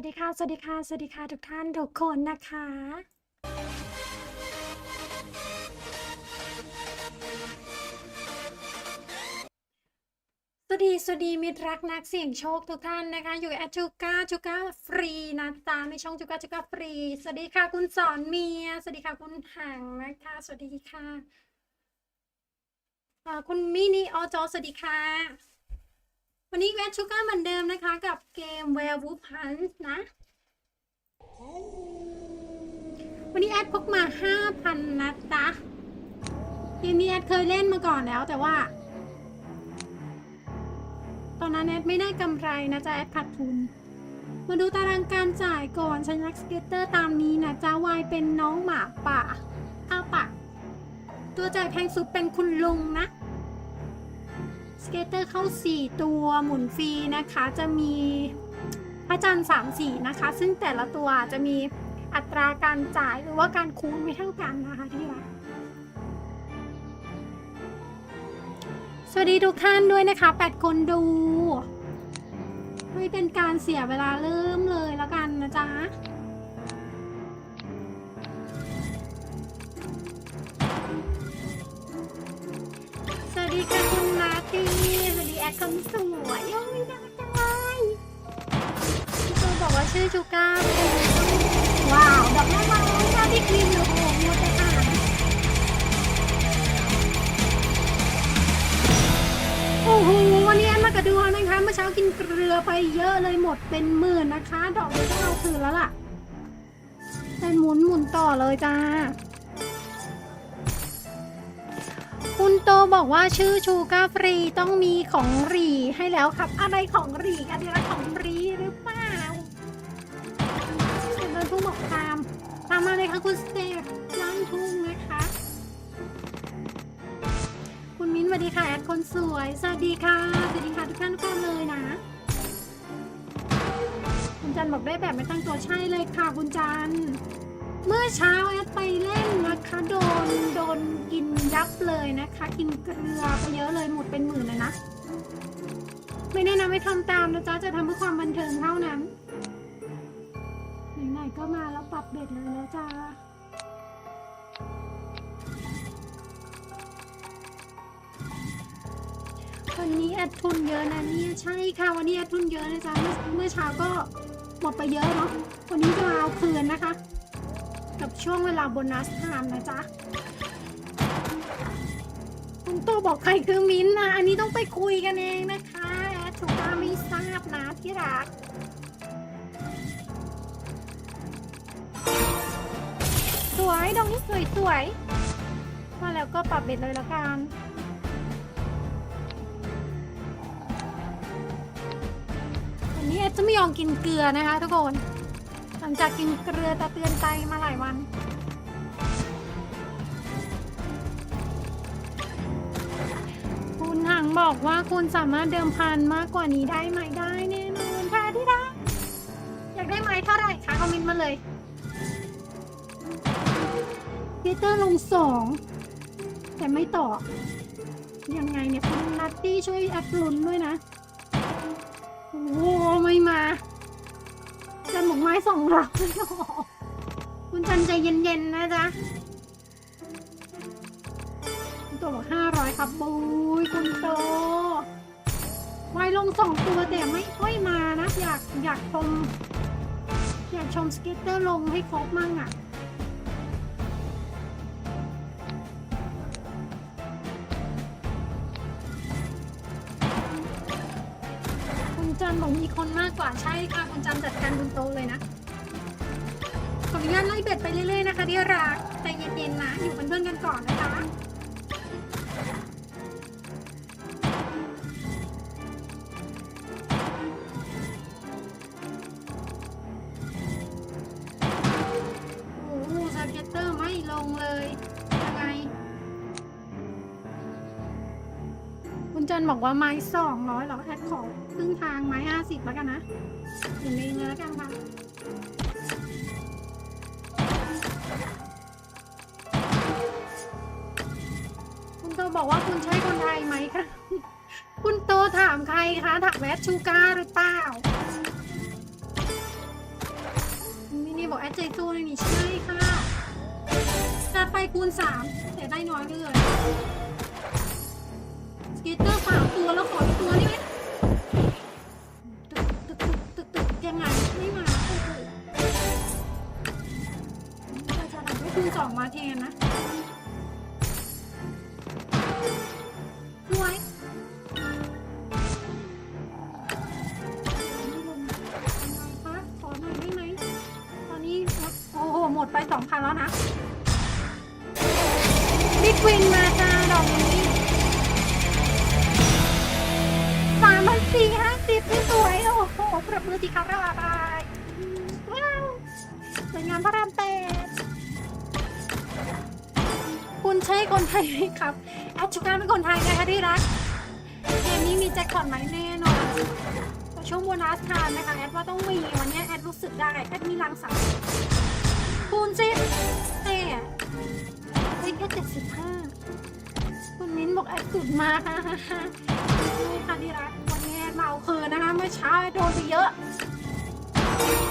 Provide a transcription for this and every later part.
วัสดีค่ะ สวัสดีค่ะ สวัสดีค่ะทุกท่านทุกคนนะคะ สวัสดี สวัสดีมิตรรักนักเสี่ยงโชคทุกท่านนะคะ อยู่แอดจูก้าจูก้าฟรีนะจ๊ะในช่องจูก้าจูก้าฟรี สวัสดีค่ะคุณสอนเมีย สวัสดีค่ะคุณหังนะคะ สวัสดีค่ะ คุณมินิออจอสวัสดีค่ะ วันนี้แวดชูก้าเหมือนเดิมนะคะกับเกม Werewolf Hunt นะ วันนี้แอดพกมา 5,000 นะจ๊ะเกมนี้แอดเคยเล่นมาก่อนแล้วแต่ว่า ตอนนั้นแอดไม่ได้กำไรนะจ๊ะ แอดขาดทุน มาดูตารางการจ่ายก่อนชนักสเก็ตเตอร์ตามนี้นะจ๊ะวายเป็นน้องหมาป่าอ้าปากตัวจ่ายแพงสุดเป็นคุณลุงนะ เกตเตอร์เข้า 4 ตัวหมุนฟรีนะคะ จะมีพระจันทร์3สีนะคะ ซึ่งแต่ละตัวจะมีอัตราการจ่ายหรือว่าการคูณไม่เท่ากันนะคะที่รักสวัสดีทุกท่านด้วยนะคะ 8 คนดู ไม่เป็นการเสียเวลาเริ่มเลยแล้วกันนะจ๊ะ คุณนาตีสวัสดีแอดคนสวยโอ้ยน่ารักจังเลยพี่ตูบอกว่าชื่อจูก้าว้าวดอกไม้ไม้ชอบที่ครีมอยู่โอ้โหมัวแต่อ่านโอ้โหวันนี้แอนมากระดูนะคะเมื่อเช้ากินเกลือไปเยอะเลยหมดเป็นหมื่นนะคะ ดอกเลยต้องเอาคืนแล้วล่ะเป็นหมุนหมุนต่อเลยจ้า คุณโตบอกว่าชื่อชูกาฟรีต้องมีของรีให้แล้วครับ อะไรของรีอันนี้ละของรีหรือเปล่าเสียงโดนทุ่งบอกตามตามมาเลยค่ะคุณสเตฟล้างทุ่งนะคะ คุณมิ้นสวัสดีค่ะแอดคนสวยสวัสดีค่ะสวัสดีค่ะทุกท่านทุกท่านเลยนะคุณจันบอกได้แบบไม่ตั้งตัวใช่เลยค่ะคุณจันเมื่อเช้าแอดไปเล่นนะคะโดนโด ยับเลยนะคะ กินเกลือไปเยอะเลยหมดเป็นหมื่นเลยนะ ไม่แนะนำให้ทำตามนะจ๊ะจะทำเพื่อความบันเทิงเท่านั้นไหนๆก็มาแล้วปรับเบ็ดเลยแล้วจ้าวันนี้แอดทุนเยอะนะเนี่ยใช่ค่ะวันนี้แอดทุนเยอะนะจ๊ะเมื่อเช้าก็หมดไปเยอะเนาะวันนี้จะมาเอาคืนนะคะ กับช่วงเวลาโบนัสไทม์นะจ๊ะ โตบอกใครคือมิ้นท์นะ อันนี้ต้องไปคุยกันเองนะคะแอดถูกตาไม่ทราบนะที่รัก สวยดอกนี้สวยสวยมาแล้วก็ปรับเบ็ดเลยละกันวันนี้แอดจะไม่ยอมกินเกลือนะคะทุกคน หลังจากกินเกลือตะเตือนใจมาหลายวัน คุณหังบอกว่าคุณสามารถเดิมพันมากกว่านี้ได้ไหมได้แน่นอนค่ะที่รักอยากได้ไหมเท่าไหร่คะคอมเมนต์มาเลยพีเตอร์ลงสองแต่ไม่ต่อ ยังไงเนี่ยคุณนัตตี้ช่วยแอดลุนด้วยนะ โอ้ไม่มาจันหมกไม้สองหลักคุณจันใจเย็นๆนะจ๊ะ บอกห้าร้อยครับบุยคุณโตวายลงสองตัวแต่ไม่ค่อยมานะ อยากอยากชม อยากชมสเก็ตเตอร์ลงให้ครบมั่งอะคุณจันบอกมีคนมากกว่าใช่ค่ะ คุณจันจัดการคุณโตเลยนะ ขออนุญาตไล่เบ็ดไปเรื่อยๆนะคะที่รักใจเย็นๆนะ อยู่เป็นเพื่อนกันก่อนนะคะ ว่าไม้สองร้อยเหรอแอดขอครึ่งทางไม้ห้าสิบแล้วกันนะเห็นเองเลยแล้วกันค่ะคุณโตบอกว่าคุณใช่คนไทยไหมคะคุณโตถามใครคะถามแวดชูการหรือเปล่ามินี่บอกแอดใจสู้เลยนี่ใช่ค่ะจัดไปคูณสามแต่ได้น้อยเลย กเตอร์สามตัวแล้วขออีกตัวได้ไหมตึกตึกตึกตึกตึกยังไงไม่มาโอ้โหเราจะทำให้คูณสองมาแทนนะรวยนนนี้โอ้โหหมดไปสองพันแล้วนะบิ๊กวินมาจ้า โอ้โหปรบมือสิครับระบายว้าวสวยงามพระรามแปดคุณใช่คนไทยไหมครับแอดชูการเป็นคนไทยนะคะที่รักเกมนี้มีแจ็คพอตไหมแน่นอนช่วงโบนัสทานนะคะแอดว่าต้องมีวันนี้แอดรู้สึกได้แอดมีรังสรรค์คูณสิแต่ได้แค่เจ็ดสิบห้าคุณมิ้นบอกแอดสุดมากค่ะใช่ค่ะที่รัก วันนี้แอดเมาคืนนะคะเมื่อเช้าโดนไปเยอะ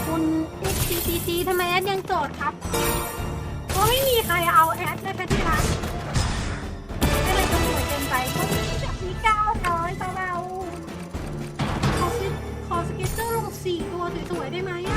คุณ XCCC ทำไมแอดยังโสดครับก็ไม่มีใครเอาแอดนะคะที่รักก็เลยต้องสวยเกินไปเพราะมีแบบมีเก้าร้อยเบาๆขอสกิขอสเก็ตเตอร์ลงสี่ตัวสวยๆได้ไหมอะ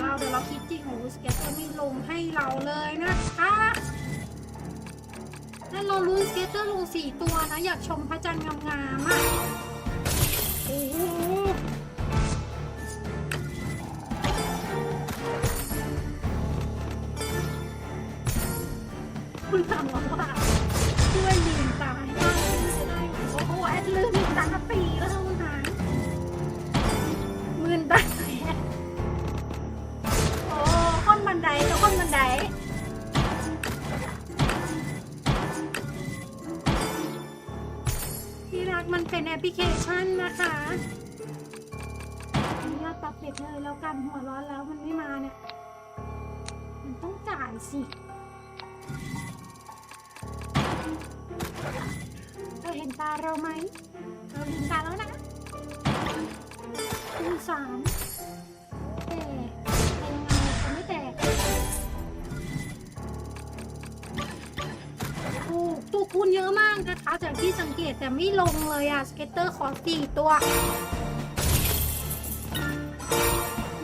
เราเดี๋ยวเราคิดจริงโอ้โหสเก็ตเตอร์ไม่ลงให้เราเลยนะคะถ้าเราลุ้นสเก็ตเตอร์ลงสี่ตัวนะ อยากชมพระจันทร์งามๆอะโอ้โหคุณทำว่า นะคะยอดตับเป็ดเลยแล้วกันหัวร้อนแล้วมันไม่มาเนี่ย มันต้องจ่ายสิเราเห็นตาเราไหมเราลืมตาแล้วนะคูณสาม คูณเยอะมากนะคะจากที่สังเกตแต่ไม่ลงเลยอะสเก็ตเตอร์ขอสี่ตัว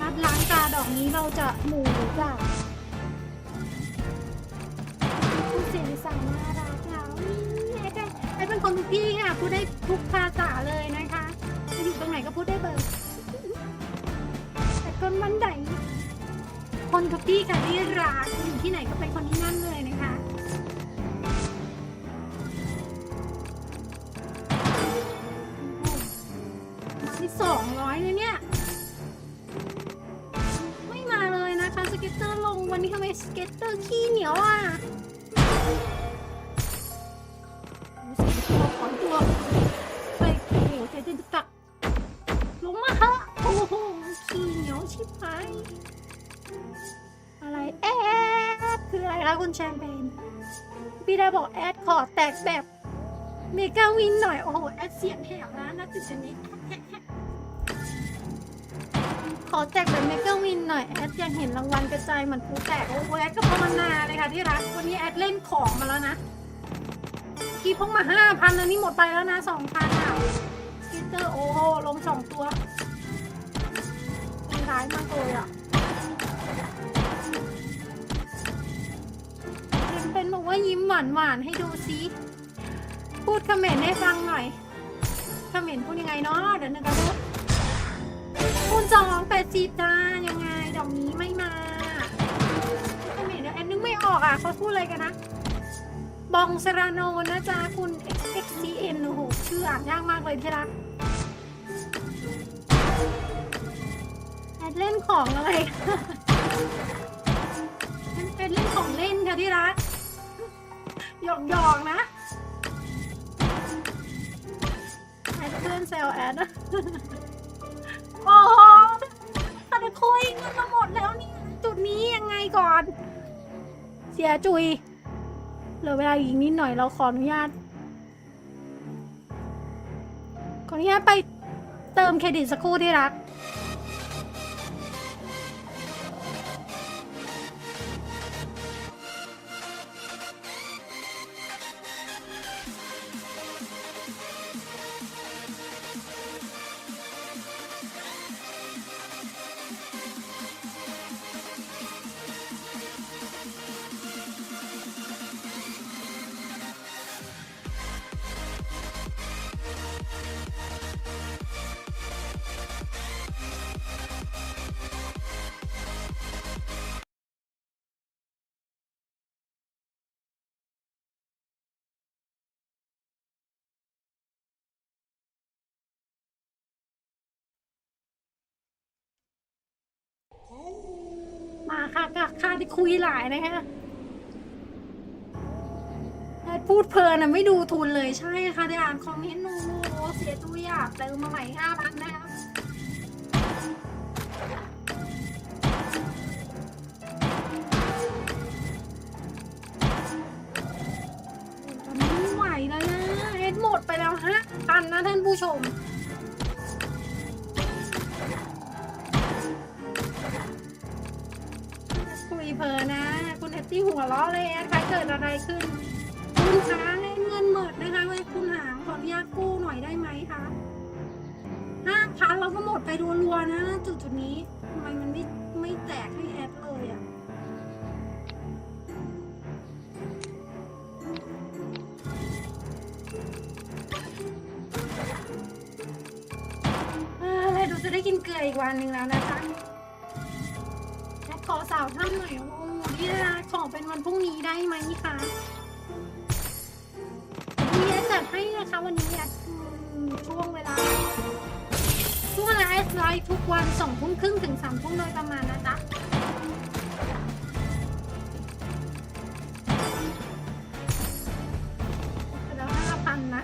นัดล้างตาดอกนี้เราจะหมู่หรือเปล่าผู้เสียงสาวน่ารักเราไอ้เป็นไอ้เป็นคนทุกที่ค่ะพูดได้ทุกภาษาเลยนะคะจะอยู่ตรงไหนก็พูดได้เบอร์แต่คนมันไหนคนทุกที่ค่ะที่รักอยู่ที่ไหนก็เป็นคนที่นั่นเลยนะคะ สองร้อยเลยเนี่ย ไม่มาเลยนะคะสเก็ตเตอร์ลงวันนี้ทำไมสเก็ตเตอร์ขี้เหนียวอะขอตัวไปเหนียวใจจะตักลงมาเถอะโอ้โหขี้เหนียวชิบหายอะไรแอดคืออะไรคะคุณแชมเปญบีได้บอกแอดขอแตกแบบเมกาวินหน่อย โอ้โห แอดเสียงแหบนะนักจิตชนิด ขอแตกแบบเมกาวินหน่อยแอดอยากเห็นรางวัลกระจายเหมือนกูแตกโอ้โหแอดก็ภานาเลยค่ะที่รักวันนี้แอดเล่นของมาแล้วนะกี่พกมาห้าพันแล้วนี่หมดไปแล้วนะสองพันอะสกิตเตอร์โอ้โหลงสองตัวร้ายมากเลยอะเป็นบอกว่ายิ้มหวานหวานให้ดูซิพูดคอมเมนต์ให้ฟังหน่อยคอมเมนต์พูดยังไงเนาะเดี๋ยวนึกกันดู คูณสองแปดสิบจ้ายังไงดอกนี้ไม่มาคอมเขมนต์เดี๋ยวแอนนึกไม่ออกอะเขาพูดอะไรกันนะ บองสราโนนะจ๊ะคุณ XXCN โอ้โหชื่ออ่านยากมากเลยที่รักแอดเล่นของอะไรมันเป็นเรื่องของเล่นค่ะที่รักหยอกหยอกนะแอดเพื่อนแซวแอดนโอ้โห สียจุยเหลือเวลาอีกนิดหน่อยเราขออนุญาต ขออนุญาตไปเติมเครดิตสักครู่ที่รัก ค่ะค่ะค่ะที่คุยหลายนะคะแอดพูดเพลินอะไม่ดูทุนเลยใช่ค่ะได้อ่านคอมเมนต์หนูโอ้เสียตัวอยากเติมมาใหม่ห้าพันนะคะตอนนี้ไม่ไหวแล้วนะเอ็ดหมดไปแล้วห้าพันนะท่านผู้ชม เพลินนะ คุณแอตตี้หัวล้อเลยแอดคะเกิดอะไรขึ้น คุณหางให้เงินหมดนะคะเว้ยคุณหางขออนุญาตกู้หน่อยได้ไหมคะห้าพันเราก็หมดไปรัวๆนะ จุดจุดนี้ทำไมมันไม่ไม่แตกให้แอดเลยอะ่ะเออเลยดูจะได้กินเกลืออีกวันหนึ่งแล้วนะจ๊ะาวท่านหน่อยโอ้โหนี่นะขอเป็นวันพรุ่งนี้ได้ไหมคะวันนี้แอดจัดให้นะคะวันนี้แอดอืมช่วงเวลาช่วงเวลาแอดไลฟ์ทุกวันสองทุ่มครึ่งถึงสามทุ่มโดยประมาณนะจ๊ะแล้วห้าพันนะ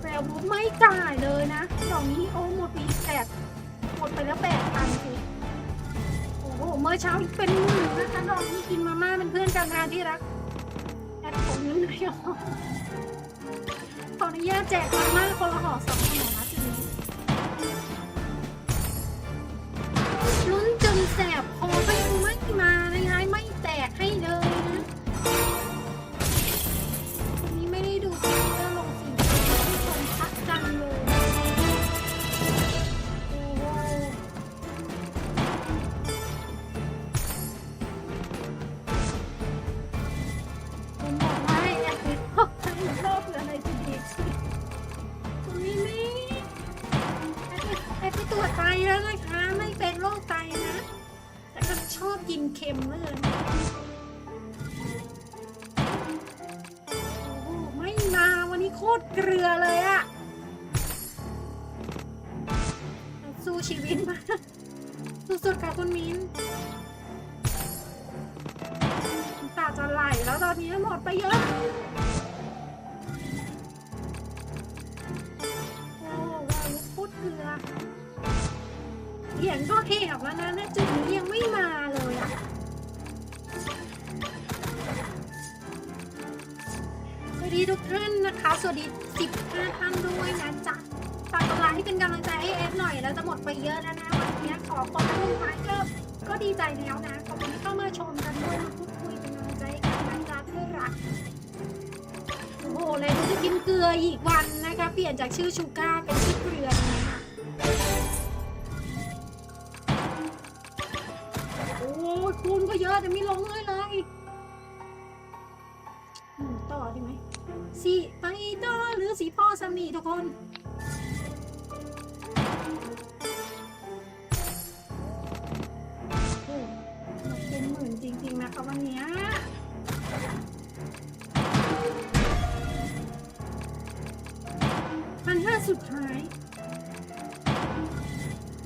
แต่บุ๊ไม่จ่ายเลยนะดอกนี้โอ้หมดไปอีกแปดหมดไปแล้วแปดพันสิโอ้โหเมื่อเช้าเป็นหมื่นนะคะน้องที่กินมาม่าเป็นเพื่อนกันนะที่รักแอดผมนึกไม่ยอกขออนุญาตแจกมาม่าคนละห่อสองห่อนะทีนี้ลุ้นจนแสบคอไป ชอบกินเค็มเลยโอ้โหไม่นาวันนี้โคตรเกลือเลยอะสู้ชีวิตมากสุดๆค่ะคุณมิ้นตาจะไหลแล้วตอนนี้หมดไปเยอะ แล้วนะขอบคุณที่เข้ามาชมกันด้วยมาพูดคุยเป็นกำลังใจให้กันนะจ๊ะด้วยรัก โอ้โหเลยจะกินเกลืออีกวันนะคะ เปลี่ยนจากชื่อชูก้าเป็นชื่อเกลืออย่างเงี้ยค่ะโอ้ยคูณก็เยอะแต่ไม่ลงเลยเลยต่อดีไหมสีไปต่อหรือสีพ่อสามีทุกคน คะวันนี้พันห้าสุดท้าย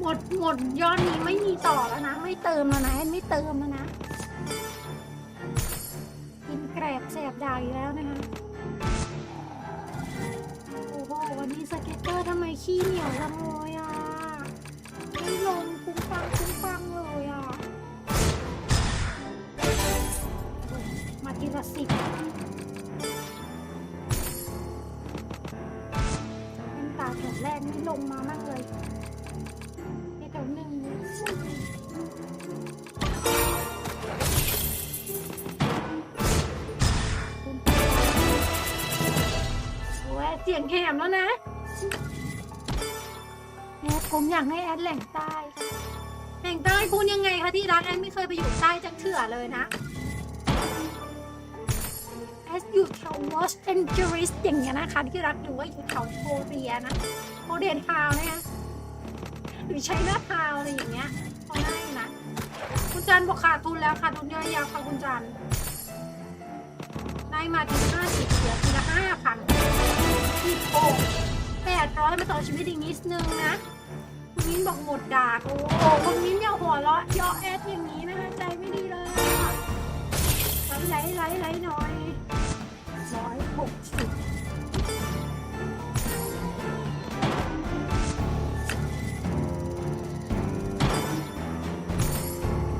หมดหมดยอดนี้ไม่มีต่อแล้วนะ ไม่เติมแล้วนะแอนไม่เติมแล้วนะ กินแกรบแสบดาอยแล้วนะคะ โอ้โห วันนี้สเก็ตเตอร์ทำไมขี้เหนียวจังเลย แหบแล้วนะ แอดผมอยากให้แอดแหล่งใต้แหล่งใต้พูดยังไงคะที่รักแอดไม่เคยไปอยู่ใต้จังเถื่อเลยนะ แอสอยู่แถวลอสแอนเจลิสอย่างเงี้ยนะคะที่รักหรือว่าอยู่แถวโคเรียนะโคเรียนทาวน์นะคะหรือใช้หน้าทาวน์อะไรอย่างเงี้ยพอได้นะ คุณจันบอกขาดทุนแล้วขาดทุนเยอะยาวค่ะคุณจันได้มาทีห้าสิบเหลือทีละห้าพัน สิบโอ้แปดร้อยมาต่อชีวิตอีกนิดนึงนะคุณมิ้นบอกหมดดากโอ้โหคุณมิ้นอย่าหัวเราะยาะแอดอย่างนี้นะคะใจไม่ดีเลยอะไหลไหลไหลหน่อยร้อยหกสิบ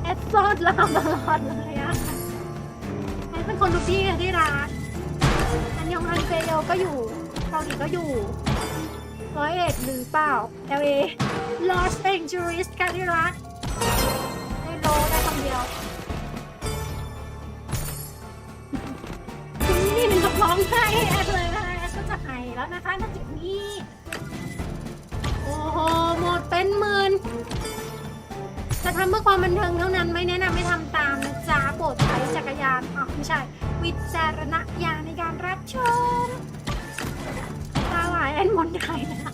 แอดซอดลามตลอดเลยอะแอดเป็นคนทุกที่อะที่รักอันยองอันเซโยก็อยู่ เกาหลีก็อยู่ร้อยเอ็ดหรือเปล่า LA Los Angeles ค่ะที่รักได้โลได้คำเดียวนี่หนึ่งกับร้องไห้แอดเลยนะคะแอดก็จะไห้แล้วนะคะนอกจากนี้โอ้โหหมดเป็นหมื่นจะทำเพื่อความบันเทิงเท่านั้นไม่แนะนำไม่ทำตามนะจ๊ะโปรดใช้จักรยานอ๋อไม่ใช่ วิจารณญาณในการรับชม แอนมอนได้นะคะ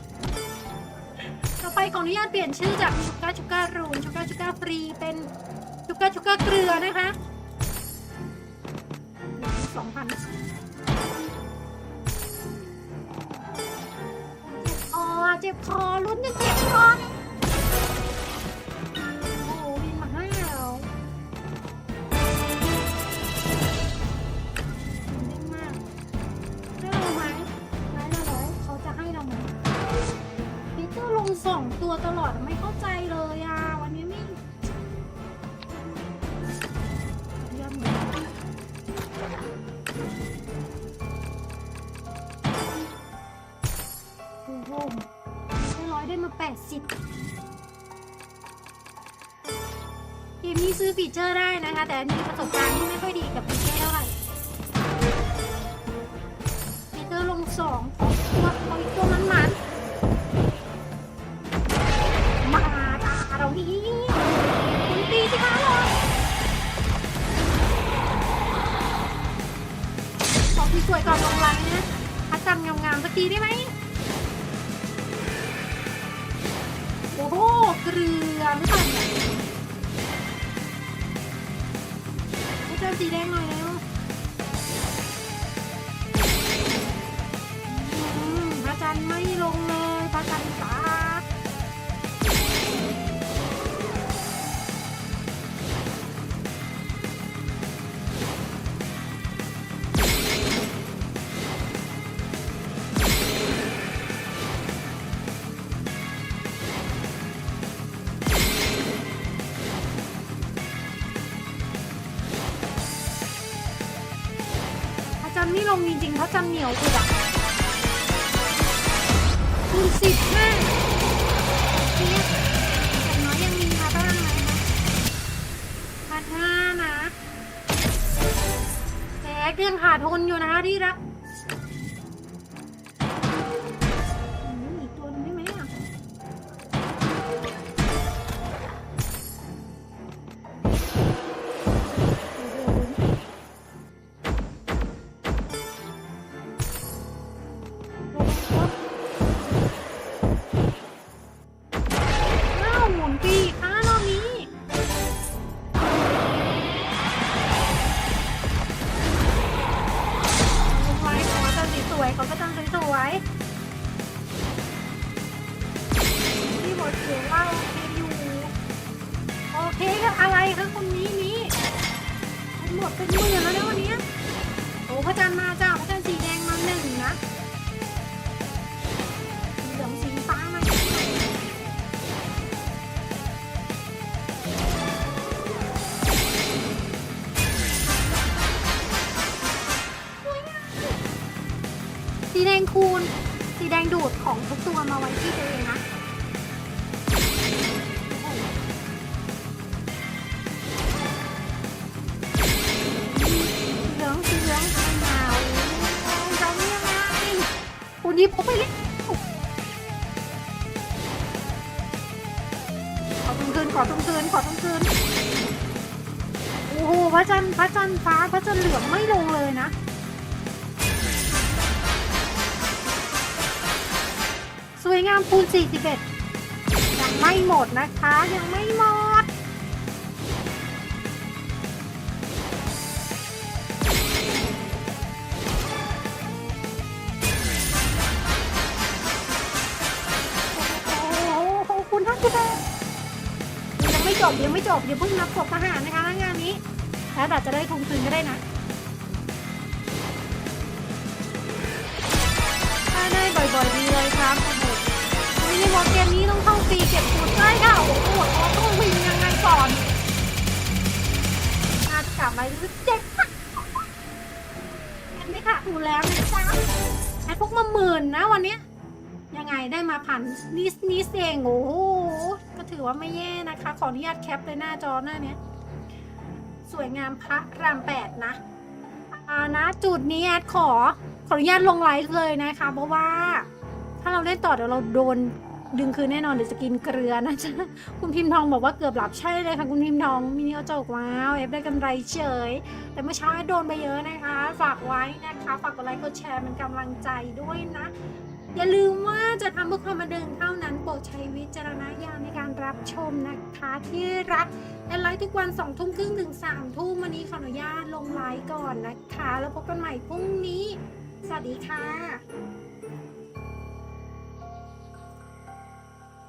ต่อไปขออนุญาตเปลี่ยนชื่อจากชุก้าชุก้ารูนชุก้าชุก้าฟรีเป็นชุก้าชุก้าเกลือนะคะสองพันเจ็บคอเจ็บคอลุ้นจะเจ็บคอ ฟีเจอร์ได้นะคะ แต่อันนี้ประสบการณ์ที่ไม่ค่อยดีกับฟีเจอร์เท่าไหร่ฟีเจอร์ลงสองตัวตัวตัวมันมันมาตาเรานี่คุณตีสิคะเลยขอพี่สวยก่อนลงไลน์นะพัดจำงามๆสักทีได้ไหมโอ้โหเกลือหรือเปล่า สีแดงหน่อยแล้ว เขาจำเหนียวกูอะคูณสิบห้าเทียบอย่น้อยยังมีพาร์ทบ้างไหมคะพาร์ทห้านะแหกยังขาดทุนอยู่นะที่รัก อะไรคะคนนี้นี้หมดเป็นหมื่นแล้วนะวันนี้โอ้พระจันทร์มาจ้าพระจันทร์สีแดงมาหนึ่งนะสีเหลืองสีฟ้ามาสีแดงคูณ สีแดงดูดของทุกตัวมาไว้ที่ตัวเองนะ ฟ้าพระจันทร์เหลืองไม่ลงเลยนะ สวยงามคูณ41ยังไม่หมดนะคะ ยังไม่หมด โอ้โหคุณท่านคุณแม่ยังไม่จบยังไม่จบอย่าเพิ่งนับศพทหารนะคะงา แล้วอาจจะได้ทงคืนก็ได้นะถ้าได้บ่อยๆดีเลยครับโอ้โหมินิมอลเกมนี้ต้องเข้าฟรีเก็บสูตรได้ค่ะโอ้โหเราต้องวิ่งยังไงก่อนน่าจะกลับมาเจ็ดค่ะอันนี้ค่ะถูแล้วนะจ๊ะแอดพกมาหมื่นนะวันนี้ยยังไงได้มาผ่านนิสนิสเองโอ้โหก็ถือว่าไม่แย่นะคะ ขออนุญาตแคปเลยหน้าจอหน้าเนี้ย สวยงามพระรามแปดนะอ่านะจุดนี้แอดขอ ขออนุญาตลงไลฟ์เลยนะคะ เพราะว่า ถ้าเราเล่นต่อเดี๋ยวเราโดนดึงคืนแน่นอนเดี๋ยวจะกินเกลือนะจ๊ะคุณพิมพ์ทองบอกว่าเกือบหลับใช่เลยค่ะคุณพิมพ์ทองมินิเอาจกว้าวเอฟได้กำไรเฉย แต่เมื่อเช้าโดนไปเยอะนะคะ ฝากไว้นะคะ ฝากกดไลค์กดแชร์เป็นกำลังใจด้วยนะ อย่าลืมว่าจะทำเพื่อความบันเทิงเท่านั้นโปรดใช้วิจารณญาณในการรับชมนะคะที่รัก แอนไลฟ์ทุกวัน2องทุ่มครึ่งถึง3ามทุ่มวันนี้ขออนุญาตลงไลฟ์ก่อนนะคะ แล้วพบกันใหม่พรุ่งนี้ สวัสดีค่ะ